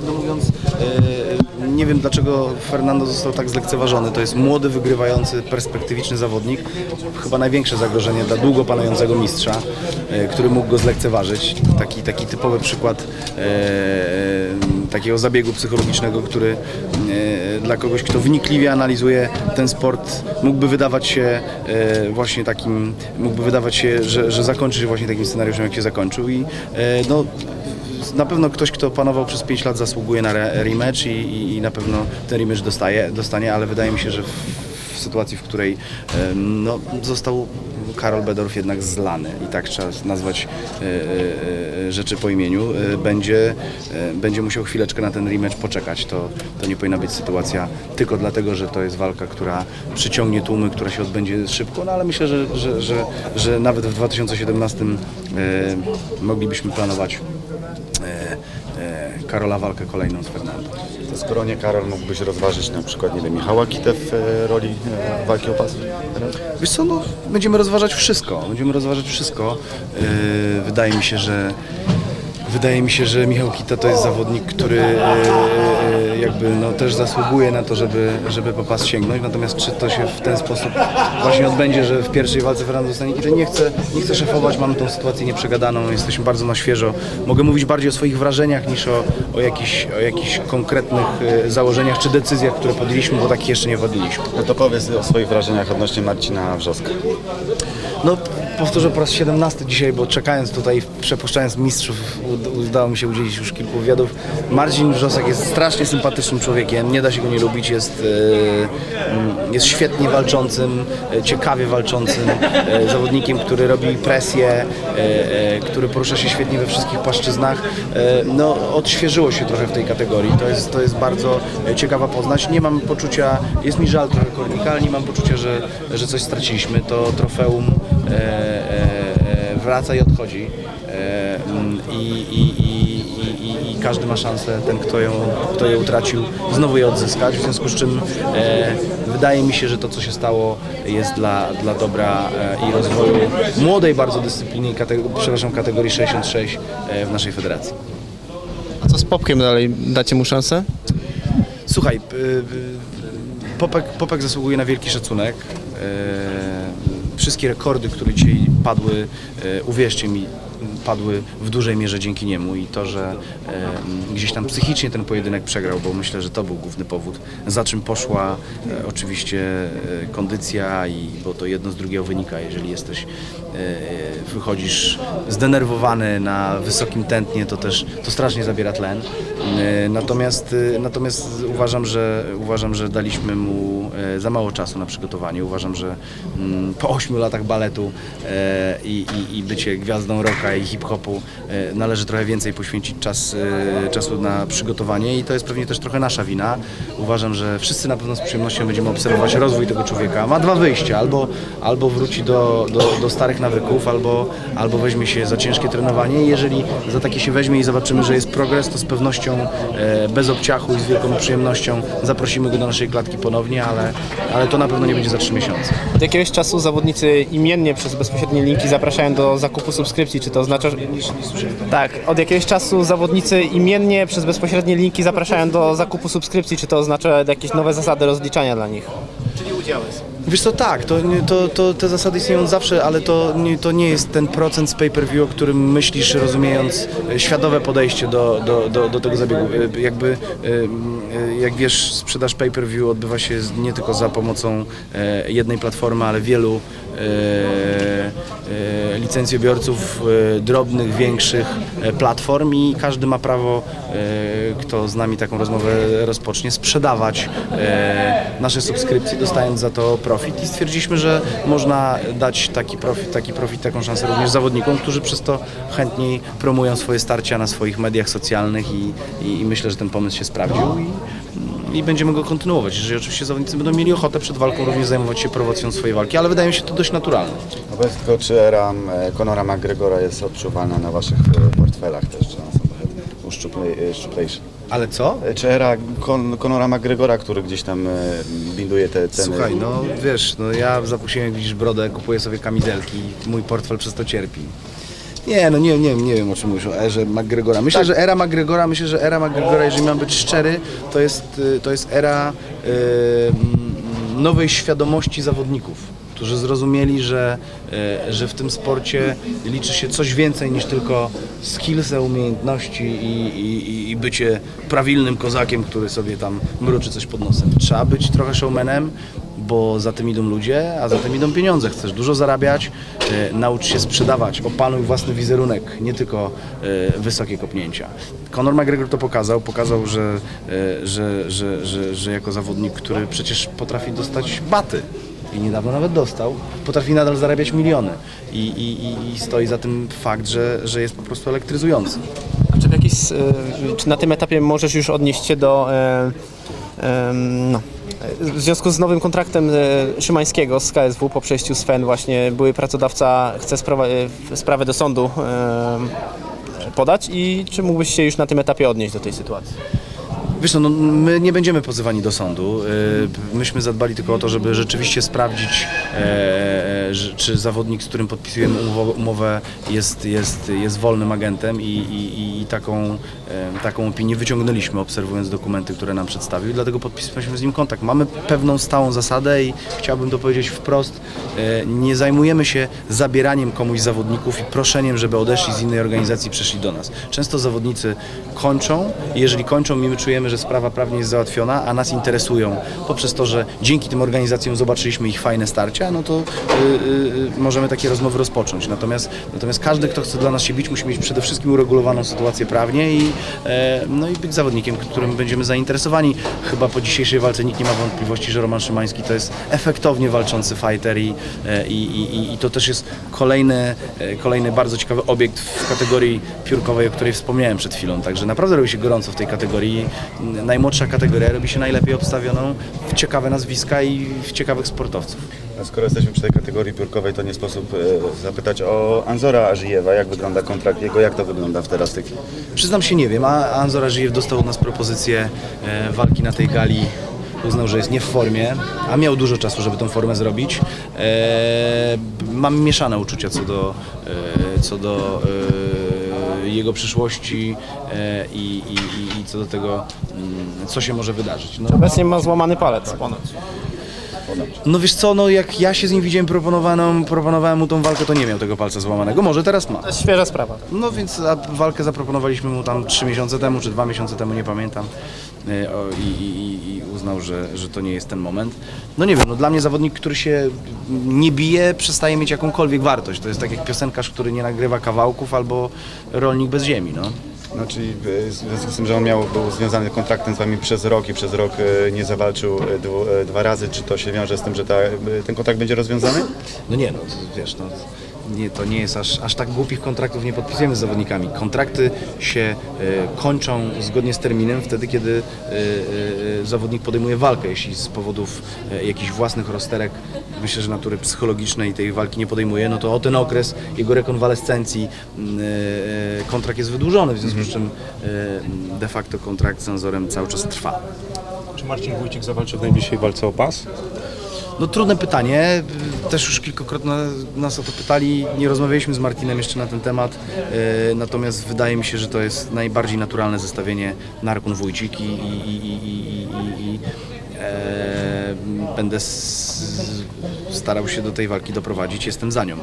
prawdę mówiąc, e, nie wiem dlaczego Fernando został tak zlekceważony. To jest młody, wygrywający, perspektywiczny zawodnik. Chyba największe zagrożenie dla długo panującego mistrza, e, który mógł go zlekceważyć. Taki, taki typowy przykład e, takiego zabiegu psychologicznego, który dla kogoś, kto wnikliwie analizuje ten sport, mógłby wydawać się właśnie takim, mógłby wydawać się, że, że zakończy się właśnie takim scenariuszem, jak się zakończył i no, na pewno ktoś, kto panował przez 5 lat zasługuje na re- rematch i, i, i na pewno ten rematch dostaje, dostanie, ale wydaje mi się, że w, w sytuacji, w której no, został Karol Bedorf jednak zlany i tak trzeba nazwać e, e, e, rzeczy po imieniu, będzie, będzie musiał chwileczkę na ten rematch poczekać. To, to nie powinna być sytuacja tylko dlatego, że to jest walka, która przyciągnie tłumy, która się odbędzie szybko, no ale myślę, że, że, że, że nawet w 2017 e, moglibyśmy planować Karola walkę kolejną z Fernando. To skoro nie Karol, mógłbyś rozważyć na przykład, nie wiem, Michała Kitę w e, roli e, walki o pas? Wiesz co, no, będziemy rozważać wszystko. Będziemy rozważać wszystko. Yy, wydaje mi się, że wydaje mi się, że Michał Kita to jest zawodnik, który yy, jakby no, też zasługuje na to, żeby, żeby po pas sięgnąć. Natomiast czy to się w ten sposób właśnie odbędzie, że w pierwszej walce Fernando kitę? Nie chcę, nie chcę szefować, mamy tą sytuację nieprzegadaną, jesteśmy bardzo na świeżo. Mogę mówić bardziej o swoich wrażeniach niż o, o, jakichś, o jakichś konkretnych założeniach czy decyzjach, które podjęliśmy, bo takich jeszcze nie podjęliśmy. No to powiedz o swoich wrażeniach odnośnie Marcina Wrzoska. No, powtórzę po raz 17 dzisiaj, bo czekając tutaj, przepuszczając mistrzów, ud- udało mi się udzielić już kilku wywiadów. Marcin Wrzosek jest strasznie sympatycznym człowiekiem, nie da się go nie lubić, jest, e, mm, jest świetnie walczącym, e, ciekawie walczącym e, zawodnikiem, który robi presję, który porusza się świetnie we wszystkich płaszczyznach. No, odświeżyło się trochę w tej kategorii, to jest, to jest bardzo ciekawa poznać. Nie mam poczucia, jest mi żal trochę Kornika, ale nie mam poczucia, że, że coś straciliśmy. To trofeum wraca i odchodzi. E, mm, i, i, i, i, i, I każdy ma szansę, ten kto ją, kto je utracił, znowu je odzyskać. W związku z czym e, wydaje mi się, że to co się stało jest dla, dla dobra e, i rozwoju młodej bardzo dyscypliny, kate- przepraszam, kategorii 66 e, w naszej federacji. A co z Popkiem dalej? Dacie mu szansę? Słuchaj, y, y, Popek, Popek zasługuje na wielki szacunek. Wszystkie rekordy, które dzisiaj padły, e, uwierzcie mi, padły w dużej mierze dzięki niemu i to, że e, gdzieś tam psychicznie ten pojedynek przegrał, bo myślę, że to był główny powód, za czym poszła e, oczywiście kondycja i bo to jedno z drugiego wynika, jeżeli jesteś, wychodzisz zdenerwowany na wysokim tętnie, to też to strasznie zabiera tlen. E, Natomiast, e, natomiast uważam, że uważam, że daliśmy mu e, za mało czasu na przygotowanie. Uważam, że mm, po 8 latach baletu i, i, i bycie gwiazdą rocka i hip-hopu należy trochę więcej poświęcić czas, czasu na przygotowanie i to jest pewnie też trochę nasza wina. Uważam, że wszyscy na pewno z przyjemnością będziemy obserwować rozwój tego człowieka. Ma dwa wyjścia, albo, albo wróci do, do, do starych nawyków, albo, albo weźmie się za ciężkie trenowanie. Jeżeli za takie się weźmie i zobaczymy, że jest progres, to z pewnością e, bez obciachu i z wielką przyjemnością zaprosimy go do naszej klatki ponownie, ale, ale to na pewno nie będzie za trzy miesiące. Od jakiegoś czasu zawodnicy imiennie przez bezpośrednie linki zapraszają do zakupu subskrypcji. Czy to oznacza, że... Tak, od jakiegoś czasu zawodnicy imiennie przez bezpośrednie linki zapraszają do zakupu subskrypcji. Czy to oznacza jakieś nowe zasady rozliczania dla nich? Czyli udziały są. Wiesz co, tak, to, to, to, te zasady istnieją zawsze, ale to to nie jest ten procent z pay-per-view, o którym myślisz, rozumiejąc e, świadome podejście do, do, do, do tego zabiegu. E, Jakby, e, jak wiesz, sprzedaż pay-per-view odbywa się nie tylko za pomocą jednej platformy, ale wielu licencjobiorców e, drobnych, większych e, platform i każdy ma prawo, e, kto z nami taką rozmowę rozpocznie, sprzedawać e, nasze subskrypcje, dostając za to profit. I stwierdziliśmy, że można dać taki profit, taki profit, taką szansę również zawodnikom, którzy przez to chętniej promują swoje starcia na swoich mediach socjalnych i, i, i myślę, że ten pomysł się sprawdził i, będziemy go kontynuować. Jeżeli oczywiście zawodnicy będą mieli ochotę przed walką również zajmować się promocją swojej walki, ale wydaje mi się to dość naturalne. No powiedz tylko, czy era e, Conora McGregora jest odczuwalna na waszych e, portfelach też, czy one są trochę uszczuple- e, szczuplejsze? Ale co? Czy era Con Conora McGregora, który gdzieś tam binduje te ceny? Słuchaj, no wiesz, no ja zapuściłem, jak widzisz brodę, kupuję sobie kamizelki, mój portfel przez to cierpi. Nie, no nie, nie, nie wiem o czym mówisz, o erze McGregora. Myślę, że era McGregora, myślę, że era McGregora, jeżeli mam być szczery, to jest, y, to jest era y, nowej świadomości zawodników, którzy zrozumieli, że, y, że w tym sporcie liczy się coś więcej niż tylko skillsy, umiejętności i, i, i bycie prawilnym kozakiem, który sobie tam mruczy coś pod nosem. Trzeba być trochę showmanem, bo za tym idą ludzie, a za tym idą pieniądze. Chcesz dużo zarabiać, e, naucz się sprzedawać, opanuj własny wizerunek, nie tylko e, wysokie kopnięcia. Conor McGregor to pokazał, pokazał, że, e, że, że, że, że jako zawodnik, który przecież potrafi dostać baty i niedawno nawet dostał, potrafi nadal zarabiać miliony i, i, i- stoi za tym fakt, że, że jest po prostu elektryzujący. Czy, w jakiś, czy na tym etapie możesz już odnieść się do. No. W związku z nowym kontraktem e, Szymańskiego z KSW po przejściu z FEN właśnie były pracodawca chce e, sprawę do sądu podać i czy mógłbyś się już na tym etapie odnieść do tej sytuacji? Wiesz, no, no, my nie będziemy pozywani do sądu. Y, Myśmy zadbali tylko o to, żeby rzeczywiście sprawdzić, e, że, czy zawodnik, z którym podpisujemy umowę, jest, jest, jest wolnym agentem i, i, i taką, e, taką opinię wyciągnęliśmy, obserwując dokumenty, które nam przedstawił. Dlatego podpisaliśmy z nim kontakt. Mamy pewną stałą zasadę i chciałbym to powiedzieć wprost. e, Nie zajmujemy się zabieraniem komuś zawodników i proszeniem, żeby odeszli z innej organizacji i przeszli do nas. Często zawodnicy kończą i jeżeli kończą, my czujemy, że sprawa prawnie jest załatwiona, a nas interesują poprzez to, że dzięki tym organizacjom zobaczyliśmy ich fajne starcia, no to y, y, y, możemy takie rozmowy rozpocząć. Natomiast, natomiast każdy, kto chce dla nas się bić, musi mieć przede wszystkim uregulowaną sytuację prawnie i, e, no i być zawodnikiem, którym będziemy zainteresowani. Chyba po dzisiejszej walce nikt nie ma wątpliwości, że Roman Szymański to jest efektownie walczący fighter i, e, i, i, i to też jest kolejny, e, kolejny bardzo ciekawy obiekt w kategorii piórkowej, o której wspomniałem przed chwilą. Także naprawdę robi się gorąco w tej kategorii. Najmłodsza kategoria robi się najlepiej obstawioną w ciekawe nazwiska i w ciekawych sportowców. A skoro jesteśmy przy tej kategorii piórkowej, to nie sposób e, zapytać o Anzora Ażyjewa, jak wygląda kontrakt jego, jak to wygląda w teraz chwili? Przyznam się, nie wiem, a Anzor Ażijew dostał od nas propozycję e, walki na tej gali. Uznał, że jest nie w formie, a miał dużo czasu, żeby tą formę zrobić. E, mam mieszane uczucia co do, e, co do e, jego przyszłości e, i, i, i, co do tego, mm, co się może wydarzyć. No, Obecnie ma złamany palec ponoć. No wiesz co, no jak ja się z nim widziałem proponowaną, proponowałem mu tą walkę, to nie miał tego palca złamanego. Może teraz ma. To jest świeża sprawa. No więc a walkę zaproponowaliśmy mu tam trzy miesiące temu, czy dwa miesiące temu, nie pamiętam. E, o, I, i, i uznał, że, że to nie jest ten moment. No nie wiem, no dla mnie zawodnik, który się nie bije, przestaje mieć jakąkolwiek wartość. To jest tak jak piosenkarz, który nie nagrywa kawałków, albo rolnik bez ziemi, no. No czyli e, w związku z tym, że on miał, był związany kontraktem z wami przez rok i przez rok e, nie zawalczył e, dwu, dwa razy, czy to się wiąże z tym, że ta, ten kontrakt będzie rozwiązany? No nie, no wiesz, no, nie, to nie jest aż, aż tak głupich kontraktów nie podpisujemy z zawodnikami. Kontrakty się e, kończą zgodnie z terminem wtedy, kiedy e, e, zawodnik podejmuje walkę. Jeśli z powodów jakichś własnych rozterek, myślę, że natury psychologicznej tej walki nie podejmuje, no to o ten okres jego rekonwalescencji kontrakt jest wydłużony, w związku z czym de facto kontrakt z Anzorem cały czas trwa. Czy Marcin Wójcik zawalczy w najbliższej walce o pas? No trudne pytanie, też już kilkakrotnie nas o to pytali, nie rozmawialiśmy z Martinem jeszcze na ten temat, e, natomiast wydaje mi się, że to jest najbardziej naturalne zestawienie Narkun Wójcik i, i, i, i, i, i, e, będę starał się do tej walki doprowadzić, jestem za nią.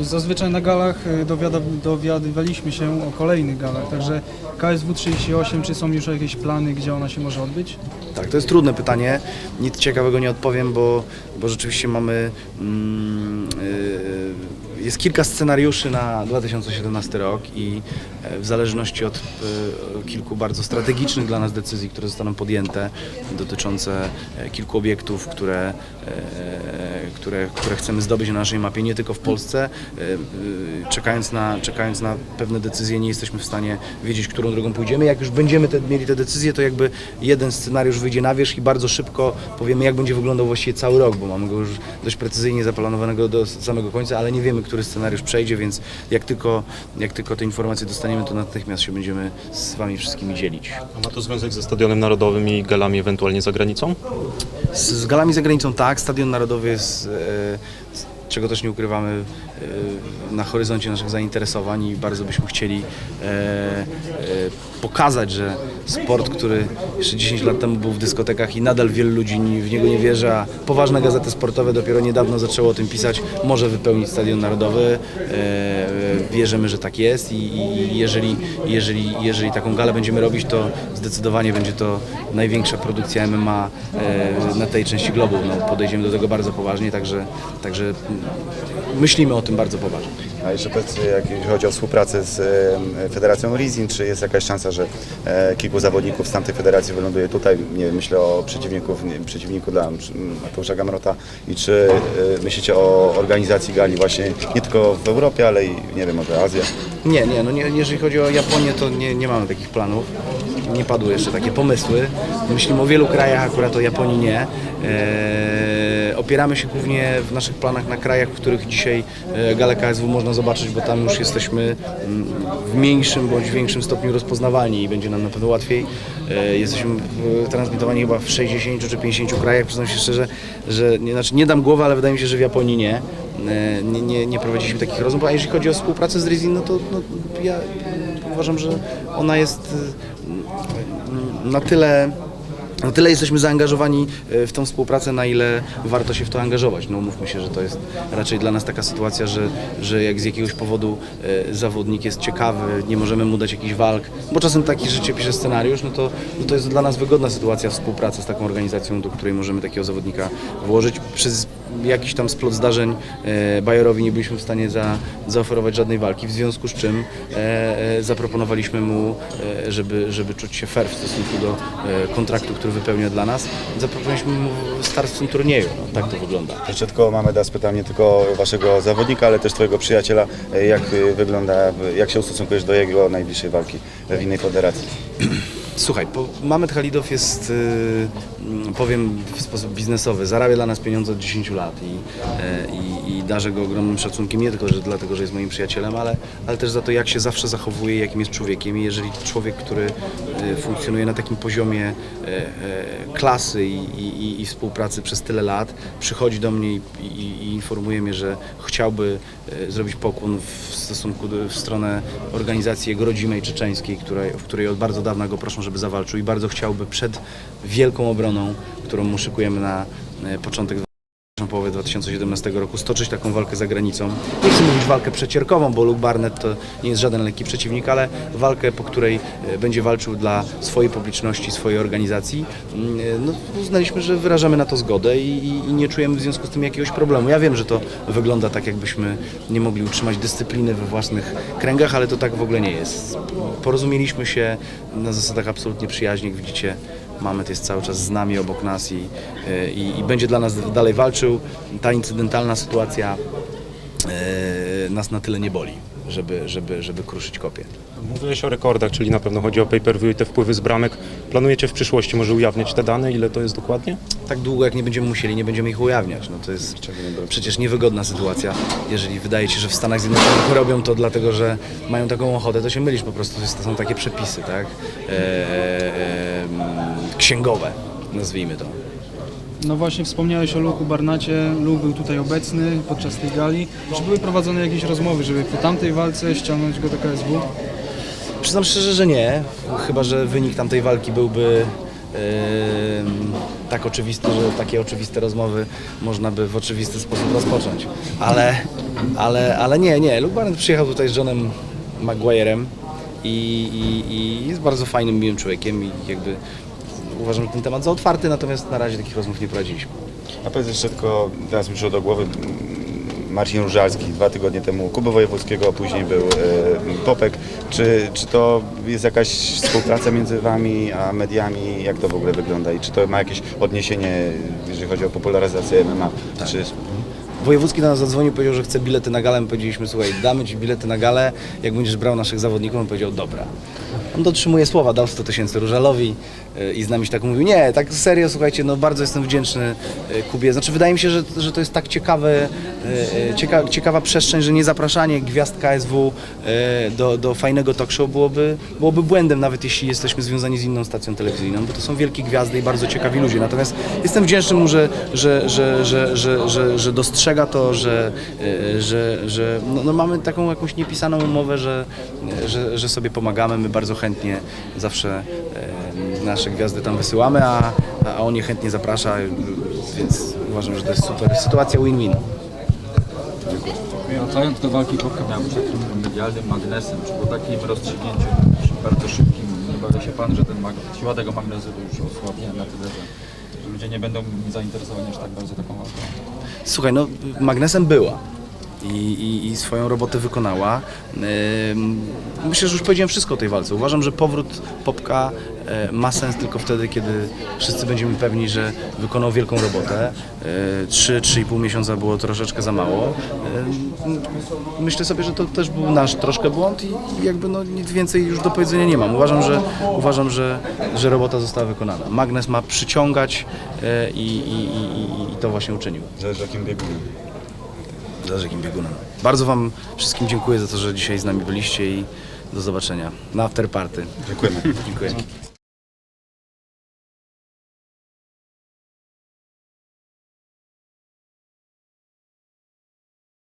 Zazwyczaj na galach dowiada, dowiadywaliśmy się o kolejnych galach, także KSW 38, czy są już jakieś plany, gdzie ona się może odbyć? Tak, to jest trudne pytanie. Nic ciekawego nie odpowiem, bo, bo rzeczywiście mamy. Mm, y, jest kilka scenariuszy na 2017 rok i e, w zależności od y, kilku bardzo strategicznych dla nas decyzji, które zostaną podjęte, dotyczące e, kilku obiektów, które, e, które, które chcemy zdobyć na naszej mapie, nie tylko w Polsce, e, czekając na, czekając na pewne decyzje, nie jesteśmy w stanie wiedzieć, którą drogą pójdziemy. Jak już będziemy te, mieli te decyzje, to jakby jeden scenariusz wyjdzie na wierzch i bardzo szybko powiemy, jak będzie wyglądał właściwie cały rok, bo mamy go już dość precyzyjnie zaplanowanego do samego końca, ale nie wiemy, który scenariusz przejdzie, więc jak tylko, jak tylko te informacje dostaniemy, to natychmiast się będziemy z Wami wszystkimi dzielić. A ma to związek ze Stadionem Narodowym i galami ewentualnie za granicą? Z, z galami za granicą tak, Stadion Narodowy jest, e, czego też nie ukrywamy e, na horyzoncie naszych zainteresowań i bardzo byśmy chcieli e, e, pokazać, że sport, który jeszcze 10 lat temu był w dyskotekach i nadal wielu ludzi w niego nie wierzy, a poważne gazety sportowe dopiero niedawno zaczęły o tym pisać, może wypełnić Stadion Narodowy. Wierzymy, że tak jest i, i jeżeli, jeżeli, jeżeli taką galę będziemy robić, to zdecydowanie będzie to największa produkcja MMA e, na tej części globu. No, podejdziemy do tego bardzo poważnie, także, także myślimy o tym bardzo poważnie. A jeszcze powiedz, jak chodzi o współpracę z Federacją Leasing, czy jest jakaś szansa, że e, kilku zawodników z tamtej federacji wyląduje tutaj? Nie wiem, myślę o nie, przeciwniku dla Mateusza Gamrota i czy e, myślicie o organizacji gali właśnie nie tylko w Europie, ale i nie wiem, może Azję? Nie, nie, no nie, jeżeli chodzi o Japonię, to nie, nie mamy takich planów. Nie padły jeszcze takie pomysły. Myślimy o wielu krajach, akurat o Japonii nie. Eee, opieramy się głównie w naszych planach na krajach, w których dzisiaj e, galę KSW można zobaczyć, bo tam już jesteśmy mm, w mniejszym bądź większym stopniu rozpoznawalni i będzie nam na pewno łatwiej. E, jesteśmy transmitowani chyba w 60 czy 50 krajach. Przyznam się szczerze, że nie, znaczy nie dam głowy, ale wydaje mi się, że w Japonii nie. E, nie, nie, nie prowadziliśmy takich rozmów, a jeżeli chodzi o współpracę z Rizin, no to no, ja uważam, że ona jest na tyle na tyle jesteśmy zaangażowani e, w tą współpracę, na ile warto się w to angażować. No umówmy się, że to jest raczej dla nas taka sytuacja, że, że jak z jakiegoś powodu e, zawodnik jest ciekawy, nie możemy mu dać jakichś walk, bo czasem takie życie pisze scenariusz, no to, no to jest dla nas wygodna sytuacja współpracy z taką organizacją, do której możemy takiego zawodnika włożyć. Przez jakiś tam splot zdarzeń e, Bayerowi nie byliśmy w stanie za, zaoferować żadnej walki, w związku z czym e, e, zaproponowaliśmy mu, żeby, żeby czuć się fair w stosunku do kontraktu, który wypełnia dla nas, zaproponowaliśmy mu start w tym turnieju. No, tak to wygląda. Jeszcze tylko mamy da spytam nie tylko waszego zawodnika, ale też twojego przyjaciela, jak wygląda, jak się ustosunkujesz do jego najbliższej walki w innej federacji? Słuchaj, po, Mamet Halidow jest, y, mm, powiem w sposób biznesowy, zarabia dla nas pieniądze od 10 lat i, e, i, darzę go ogromnym szacunkiem, nie tylko że, dlatego, że jest moim przyjacielem, ale, ale też za to, jak się zawsze zachowuje, jakim jest człowiekiem. I jeżeli człowiek, który y, funkcjonuje na takim poziomie e, e, klasy i, i, i współpracy przez tyle lat, przychodzi do mnie i, i, i informuje mnie, że chciałby e, zrobić pokłon w stosunku do, w stronę organizacji jego rodzimej czeczeńskiej, której, w której od bardzo dawna go proszą, żeby zawalczył i bardzo chciałby przed wielką obroną, którą mu szykujemy na e, początek połowę 2017 roku stoczyć taką walkę za granicą. Nie chcę mówić walkę przecierkową, bo Luke Barnett to nie jest żaden lekki przeciwnik, ale walkę, po której e, będzie walczył dla swojej publiczności, swojej organizacji. Mm, e, No, uznaliśmy, że wyrażamy na to zgodę i, i, nie czujemy w związku z tym jakiegoś problemu. Ja wiem, że to wygląda tak, jakbyśmy nie mogli utrzymać dyscypliny we własnych kręgach, ale to tak w ogóle nie jest. Porozumieliśmy się na zasadach absolutnie przyjaźni, jak widzicie. Mamet jest cały czas z nami obok nas i, i, i będzie dla nas dalej walczył. Ta incydentalna sytuacja e, nas na tyle nie boli, żeby, żeby, żeby kruszyć kopię. Mówiłeś o rekordach, czyli na pewno chodzi o pay-per-view i te wpływy z bramek. Planujecie w przyszłości może ujawniać te dane? Ile to jest dokładnie? Tak długo jak nie będziemy musieli, nie będziemy ich ujawniać. No to jest przecież niewygodna sytuacja. Jeżeli wydaje ci się, że w Stanach Zjednoczonych robią to dlatego, że mają taką ochotę, to się mylisz po prostu. To są takie przepisy, tak? E, e, em, księgowe, nazwijmy to. No właśnie wspomniałeś o Luku Barnacie, Luke był tutaj obecny podczas tej gali. Czy były prowadzone jakieś rozmowy, żeby po tamtej walce ściągnąć go do KSW? Przyznam szczerze, że nie. Chyba, że wynik tamtej walki byłby em, tak oczywisty, że takie oczywiste rozmowy można by w oczywisty sposób rozpocząć. Ale, ale, ale nie, nie. Luke Barnett przyjechał tutaj z Johnem Maguirem i, i, i jest bardzo fajnym, miłym człowiekiem i jakby uważam ten temat za otwarty, natomiast na razie takich rozmów nie prowadziliśmy. A powiedz jeszcze tylko, teraz mi przyszło do głowy mm, Marcin Różalski, dwa tygodnie temu Kuby Wojewódzkiego, a później był e, Popek. Czy, czy to jest jakaś współpraca między Wami a mediami? Jak to w ogóle wygląda i czy to ma jakieś odniesienie, jeżeli chodzi o popularyzację MMA? Czy, Wojewódzki do nas zadzwonił, powiedział, że chce bilety na galę. My powiedzieliśmy, słuchaj, damy Ci bilety na galę, jak będziesz brał naszych zawodników. On powiedział, dobra. On dotrzymuje słowa, dał 100 tysięcy Różalowi y, i z nami się tak mówił. Nie, tak serio, słuchajcie, no bardzo jestem wdzięczny y, Kubie. Znaczy wydaje mi się, że, że to jest tak ciekawe, y, cieka, ciekawa przestrzeń, że nie zapraszanie gwiazd KSW do, do fajnego talk show byłoby, byłoby błędem, nawet jeśli jesteśmy związani z inną stacją telewizyjną, bo to są wielkie gwiazdy i bardzo ciekawi ludzie. Natomiast jestem wdzięczny mu, że, że, że, że, że, że, że dostrzega dostrzega to, że, e, że, że no, no mamy taką jakąś niepisaną umowę, że, że, że sobie pomagamy. My bardzo chętnie zawsze e, nasze gwiazdy tam wysyłamy, a, a on je chętnie zaprasza, więc uważam, że to jest super sytuacja win-win. Wracając do walki Popka miał być takim medialnym magnesem, czy po takim rozstrzygnięciu bardzo szybkim, nie bawia się Pan, że ten mag- siła tego magnesu już osłabnie na tyle, że ludzie nie będą zainteresowani aż tak bardzo taką walką? Słuchaj, no magnesem była. I, i, i swoją robotę wykonała. Myślę, że już powiedziałem wszystko o tej walce. Uważam, że powrót Popka e, ma sens tylko wtedy, kiedy wszyscy będziemy pewni, że wykonał wielką robotę. 3-3,5 miesiąca było troszeczkę za mało. Myślę sobie, że to też był nasz troszkę błąd i jakby no nic więcej już do powiedzenia nie mam. Uważam, że, uważam, że, że robota została wykonana. Magnes ma przyciągać e, i, i, i, i to właśnie uczynił Zależy jakim biegunem. Za rzekim biegunem. Bardzo Wam wszystkim dziękuję za to, że dzisiaj z nami byliście i do zobaczenia na afterparty. Dziękujemy. Dziękuję.